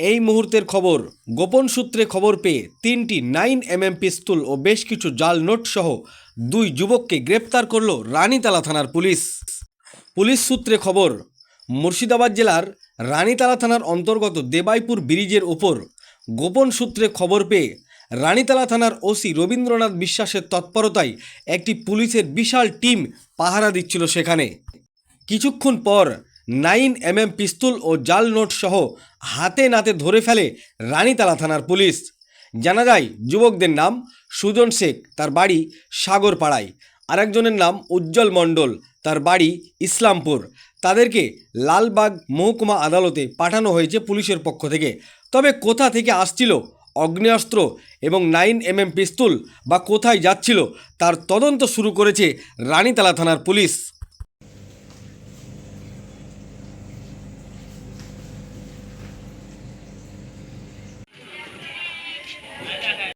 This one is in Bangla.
এই মুহূর্তের খবর, গোপন সূত্রে খবর পেয়ে তিনটি নাইন এমএম পিস্তল ও বেশ কিছু জাল নোট সহ দুই যুবককে গ্রেপ্তার করল রানীতালা থানার পুলিশ। পুলিশ সূত্রে খবর, মুর্শিদাবাদ জেলার রানীতালা থানার অন্তর্গত দেবাইপুর ব্রিজের ওপর গোপন সূত্রে খবর পেয়ে রানীতালা থানার ওসি রবীন্দ্রনাথ বিশ্বাসের তৎপরতায় একটি পুলিশের বিশাল টিম পাহারা দিচ্ছিল সেখানে। কিছুক্ষণ পর নাইন এমএম পিস্তল ও জাল নোট সহ হাতে নাতে ধরে ফেলে রানীতালা থানার পুলিশ। জানা যায়, যুবকদের নাম সুজন শেখ, তার বাড়ি সাগরপাড়ায়। আরেকজনের নাম উজ্জ্বল মণ্ডল, তার বাড়ি ইসলামপুর। তাদেরকে লালবাগ মহকুমা আদালতে পাঠানো হয়েছে পুলিশের পক্ষ থেকে। তবে কোথা থেকে আসছিল অগ্নেয়াস্ত্র এবং নাইন এমএম পিস্তুল বা কোথায় যাচ্ছিল তার তদন্ত শুরু করেছে রানীতালা থানার পুলিশ।